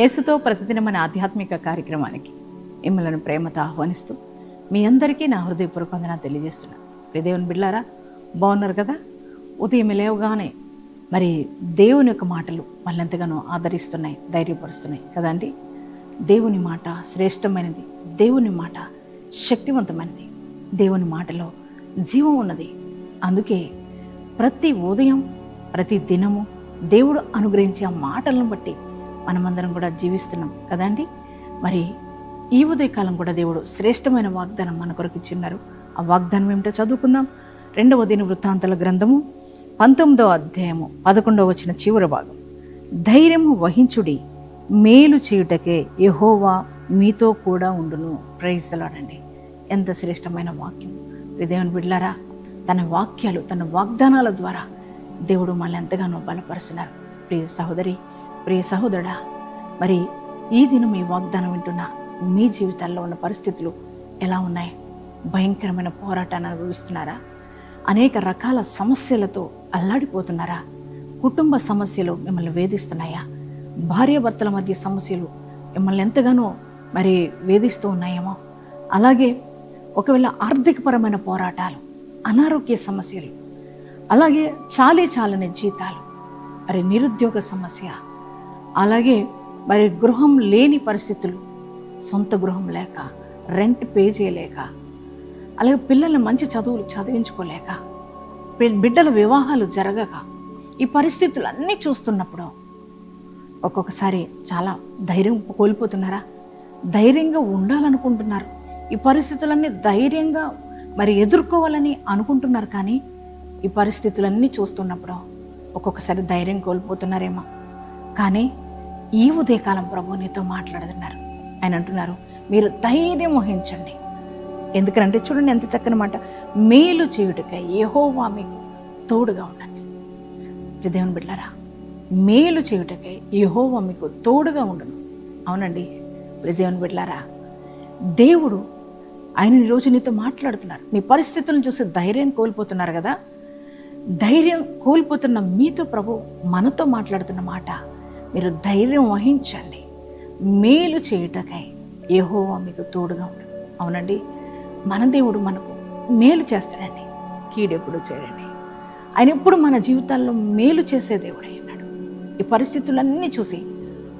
యేసుతో ప్రతిదినం మన ఆధ్యాత్మిక కార్యక్రమానికి మిమ్మలను ప్రేమతో ఆహ్వానిస్తూ మీ అందరికీ నా హృదయపూర్వక వందన తెలియజేస్తున్నాను ప్రియ బిళ్ళారా బాగున్నారు కదా? ఉదయం లేవగానే మరి దేవుని యొక్క మాటలు మళ్ళెంతగానో ఆదరిస్తున్నాయి ధైర్యపరుస్తున్నాయి కదండి దేవుని మాట శ్రేష్టమైనది దేవుని మాట శక్తివంతమైనది దేవుని మాటలో జీవం ఉన్నది. అందుకే ప్రతి ఉదయం ప్రతి దినము దేవుడు అనుగ్రహించే ఆ మాటలను బట్టి మనమందరం కూడా జీవిస్తున్నాం. కదండి మరి ఈ ఉదయకాలం కూడా దేవుడు శ్రేష్టమైన వాగ్దానం మన కొరకు ఇచ్చిన్నారు ఆ వాగ్దానం ఏమిటో చదువుకుందాం. రెండవ దిన వృత్తాంతాల గ్రంథము పంతొమ్మిదవ అధ్యాయము పదకొండవ వచ్చిన చివరి భాగం. ధైర్యము వహించుడి మేలు చేయుటకే యహోవా మీతో కూడా ఉండును. ప్రయత్నలాడండి ఎంత శ్రేష్టమైన వాక్యం. దేవుని బిడ్లారా తన వాక్యాలు తన వాగ్దానాల ద్వారా దేవుడు మనల్ని ఎంతగానో బలపరుస్తున్నారు. ప్రియ సహోదరి ప్రియ సహోదరుడా మరి ఈ దినం ఈ వాగ్దానం వింటున్న మీ జీవితాల్లో ఉన్న పరిస్థితులు ఎలా ఉన్నాయి? భయంకరమైన పోరాటాన్ని అనుభవిస్తున్నారా? అనేక రకాల సమస్యలతో అల్లాడిపోతున్నారా? కుటుంబ సమస్యలు మిమ్మల్ని వేధిస్తున్నాయా? భార్యాభర్తల మధ్య సమస్యలు మిమ్మల్ని ఎంతగానో మరి వేధిస్తూ ఉన్నాయేమో. అలాగే ఒకవేళ ఆర్థికపరమైన పోరాటాలు అనారోగ్య సమస్యలు అలాగే చాలే చాలని జీతాలు మరి నిరుద్యోగ సమస్య అలాగే మరి గృహం లేని పరిస్థితులు సొంత గృహం లేక రెంట్ పే చేయలేక అలాగే పిల్లల్ని మంచి చదువులు చదివించుకోలేక బిడ్డల వివాహాలు జరగక ఈ పరిస్థితులన్నీ చూస్తున్నప్పుడు ఒక్కొక్కసారి చాలా ధైర్యం కోల్పోతున్నారా? ధైర్యంగా ఉండాలనుకుంటున్నారు. ఈ పరిస్థితులన్నీ ధైర్యంగా మరి ఎదుర్కోవాలని అనుకుంటున్నారు కానీ ఈ పరిస్థితులన్నీ చూస్తున్నప్పుడు ఒక్కొక్కసారి ధైర్యం కోల్పోతున్నారేమో. కానీ ఈ ఉదయకాలం ప్రభు నీతో మాట్లాడుతున్నారు. ఆయన అంటున్నారు మీరు ధైర్యం వహించండి. ఎందుకంటే చూడండి ఎంత చక్కని మాట. మేలు చేయుటకై యెహోవా మీకు తోడుగా ఉండండి. దేవుని బిడ్డారా మేలు చేయుటకై యెహోవా మీకు తోడుగా ఉండను. అవునండి. దేవుని బిడ్డారా దేవుడు ఆయన ఈరోజు రోజు నీతో మాట్లాడుతున్నారు. మీ పరిస్థితులను చూసి ధైర్యం కోల్పోతున్నారు కదా. ధైర్యం కోల్పోతున్న మీతో ప్రభు మనతో మాట్లాడుతున్న మాట. మీరు ధైర్యం వహించండి. మేలు చేయుటకై ఏహోవా మీకు తోడుగా ఉండదు అవునండి? మన దేవుడు మనకు మేలు చేస్తాడండి. కీడెప్పుడు చేయడండి. ఆయన ఎప్పుడు మన జీవితాల్లో మేలు చేసే దేవుడే అన్నాడు ఈ పరిస్థితులన్నీ చూసి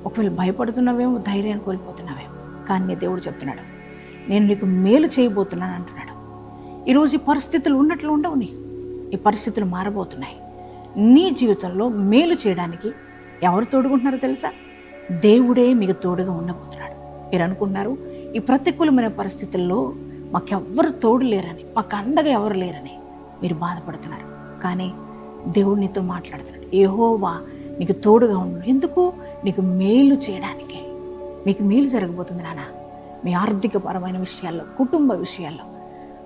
ఒకవేళ భయపడుతున్నావేమో ధైర్యాన్ని కోల్పోతున్నావేమో కానీ దేవుడు చెప్తున్నాడు నేను నీకు మేలు చేయబోతున్నాను అంటున్నాడు. ఈరోజు ఈ పరిస్థితులు ఉన్నట్లు ఉండవు నీ. ఈ పరిస్థితులు మారబోతున్నాయి. నీ జీవితంలో మేలు చేయడానికి ఎవరు తోడుకుంటున్నారో తెలుసా? దేవుడే మీకు తోడుగా ఉండబోతున్నాడు. మీరు అనుకుంటున్నారు ఈ ప్రతికూలమైన పరిస్థితుల్లో మాకెవ్వరు తోడు లేరని మాకు అండగా ఎవరు లేరని మీరు బాధపడుతున్నారు. కానీ దేవుడు నీతో మాట్లాడుతున్నాడు. ఏహోవా నీకు తోడుగా ఉండు. ఎందుకు? నీకు మేలు చేయడానికి. మీకు మేలు జరగబోతుంది నాన్న మీ ఆర్థికపరమైన విషయాల్లో కుటుంబ విషయాల్లో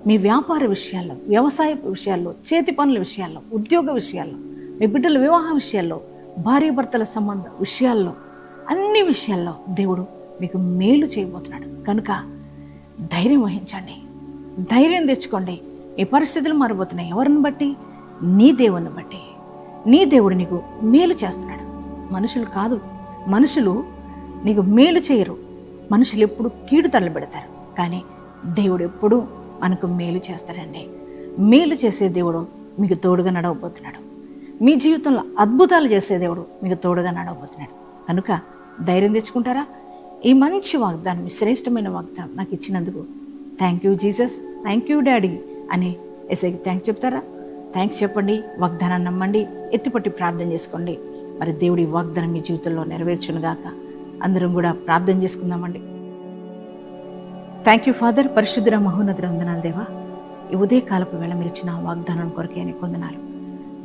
మీ వ్యాపార విషయాల్లో వ్యవసాయ విషయాల్లో చేతి పనుల విషయాల్లో ఉద్యోగ విషయాల్లో మీ బిడ్డల వివాహ విషయాల్లో భార్యాభర్తల సంబంధ విషయాల్లో అన్ని విషయాల్లో దేవుడు మీకు మేలు చేయబోతున్నాడు. కనుక ధైర్యం వహించండి. ధైర్యం తెచ్చుకోండి. ఏ పరిస్థితులు మారిపోతున్నాయి? ఎవరిని బట్టి? నీ దేవుని బట్టి. నీ దేవుడు నీకు మేలు చేస్తున్నాడు. మనుషులు కాదు. మనుషులు నీకు మేలు చేయరు. మనుషులు ఎప్పుడు కీడు తరలి పెడతారు కానీ దేవుడు ఎప్పుడూ మనకు మేలు చేస్తాడండి. మేలు చేసే దేవుడు మీకు తోడుగా నడవబోతున్నాడు. మీ జీవితంలో అద్భుతాలు చేసే దేవుడు మీకు తోడుగా నడవబోతున్నాడు. కనుక ధైర్యం తెచ్చుకుంటారా? ఈ మంచి వాగ్దానం ఈ శ్రేష్టమైన వాగ్దానం నాకు ఇచ్చినందుకు thank you Jesus thank you daddy అని ఎస్ఐకి థ్యాంక్స్ చెప్తారా? థ్యాంక్స్ చెప్పండి వాగ్దానాన్ని నమ్మండి ఎత్తిపట్టి ప్రార్థన చేసుకోండి. మరి దేవుడి వాగ్దానం మీ జీవితంలో నెరవేర్చునుగాక అందరం కూడా ప్రార్థన చేసుకుందామండి. థ్యాంక్ యూ ఫాదర్ పరిశుద్ధ మహోన్నతుల వందనాలు దేవా. ఈ ఉదయకాలపు వేళ మీరు ఇచ్చిన వాగ్దానం కొరకే అని కొందనాలు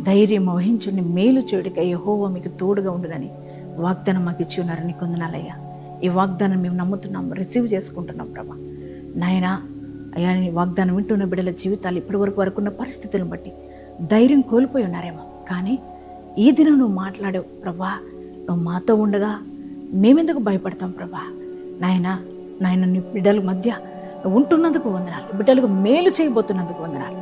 ధైర్యం వహించుని మేలు చేయడికై యెహోవా మీకు తోడుగా ఉండునని వాగ్దానం మాకు ఇచ్చి ఉన్నారని కొందనాలయ్యా. ఈ వాగ్దానం మేము నమ్ముతున్నాం రిసీవ్ చేసుకుంటున్నాం ప్రభా. నాయనా అయ్యా నీ వాగ్దానం వింటున్న బిడ్డల జీవితాలు ఇప్పటి వరకు వరకున్న పరిస్థితులను బట్టి ధైర్యం కోల్పోయి ఉన్నారేమో. కానీ ఈ దినం నువ్వు మాట్లాడావు ప్రభా నువ్వు మాతో ఉండగా మేమెందుకు భయపడతాం ప్రభా? నాయనా నాయన నీ బిడ్డల మధ్య ఉంటున్నందుకు వందనాలు బిడ్డలకు మేలు చేయబోతున్నందుకు వందనాలు.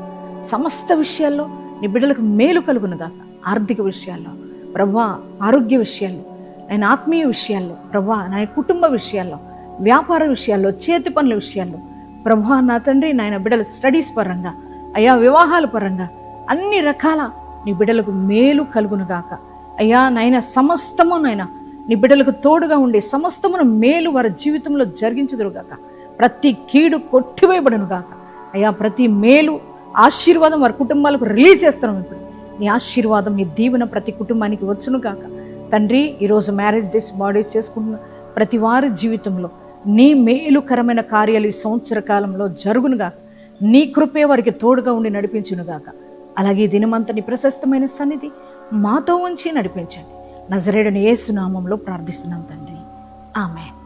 సమస్త విషయాల్లో నీ బిడ్డలకు మేలు కలుగునుగాక. ఆర్థిక విషయాల్లో ప్రభా ఆరోగ్య విషయాల్లో ఆయన ఆత్మీయ విషయాల్లో ప్రభా నా కుటుంబ విషయాల్లో వ్యాపార విషయాల్లో చేతి పనుల విషయాల్లో ప్రభా నా తండ్రి నాయన బిడ్డల స్టడీస్ పరంగా అయ్యా వివాహాల పరంగా అన్ని రకాల నీ బిడ్డలకు మేలు కలుగునుగాక. అయ్యా నాయన సమస్తము నాయన నీ బిడ్డలకు తోడుగా ఉండే సమస్తమును మేలు వారి జీవితంలో జరిగించుదురుగాక. ప్రతి కీడు కొట్టివేయబడునుగాక. అయ్యా ప్రతి మేలు ఆశీర్వాదం వారి కుటుంబాలకు రిలీజ్ చేస్తున్నాం ఇప్పుడు. నీ ఆశీర్వాదం నీ దీవెన ప్రతి కుటుంబానికి వచ్చును కాక తండ్రి ఈరోజు మ్యారేజ్ డేస్ బాడీస్ చేసుకుంటున్న ప్రతి వారి జీవితంలో నీ మేలుకరమైన కార్యాలు ఈ సంవత్సర కాలంలో జరుగునుగాక నీ కృపే వారికి తోడుగా ఉండి నడిపించునుగాక అలాగే దినమంత దినమంతా నీ ప్రశస్తమైన సన్నిధి మాతో ఉంచి నడిపించండి. నజరేడని ఏసునామంలో ప్రార్థిస్తున్నాం తండ్రి. ఆమెన్.